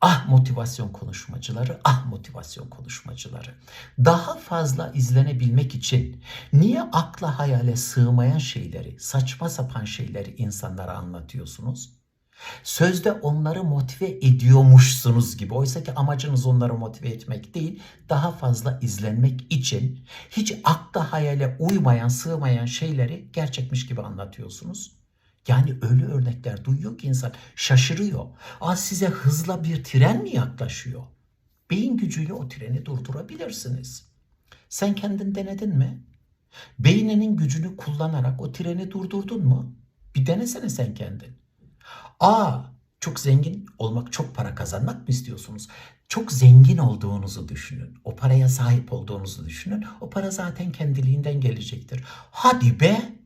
Ah motivasyon konuşmacıları, ah motivasyon konuşmacıları. Daha fazla izlenebilmek için niye akla hayale sığmayan şeyleri, saçma sapan şeyleri insanlara anlatıyorsunuz? Sözde onları motive ediyormuşsunuz gibi. Oysa ki amacınız onları motive etmek değil, daha fazla izlenmek için hiç akla hayale uymayan, sığmayan şeyleri gerçekmiş gibi anlatıyorsunuz. Yani öyle örnekler duyuyor ki insan şaşırıyor. Aa size hızla bir tren mi yaklaşıyor? Beyin gücüyle o treni durdurabilirsiniz. Sen kendin denedin mi? Beyninin gücünü kullanarak o treni durdurdun mu? Bir denesene sen kendin. Aa çok zengin olmak, çok para kazanmak mı istiyorsunuz? Çok zengin olduğunuzu düşünün. O paraya sahip olduğunuzu düşünün. O para zaten kendiliğinden gelecektir. Hadi be!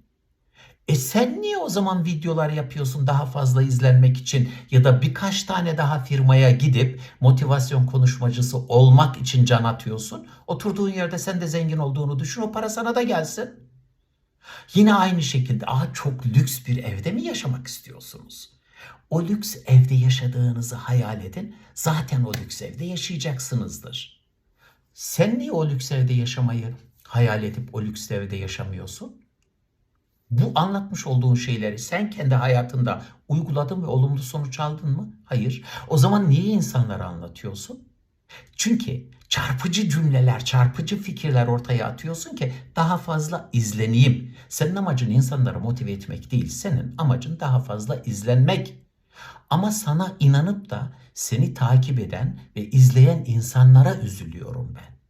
E sen niye o zaman videolar yapıyorsun daha fazla izlenmek için ya da birkaç tane daha firmaya gidip motivasyon konuşmacısı olmak için can atıyorsun? Oturduğun yerde sen de zengin olduğunu düşün o para sana da gelsin. Yine aynı şekilde aha çok lüks bir evde mi yaşamak istiyorsunuz? O lüks evde yaşadığınızı hayal edin. Zaten o lüks evde yaşayacaksınızdır. Sen niye o lüks evde yaşamayı hayal edip o lüks evde yaşamıyorsun? Bu anlatmış olduğun şeyleri sen kendi hayatında uyguladın ve olumlu sonuç aldın mı? Hayır. O zaman niye insanlara anlatıyorsun? Çünkü çarpıcı cümleler, çarpıcı fikirler ortaya atıyorsun ki daha fazla izleneyim. Senin amacın insanları motive etmek değil. Senin amacın daha fazla izlenmek. Ama sana inanıp da seni takip eden ve izleyen insanlara üzülüyorum ben.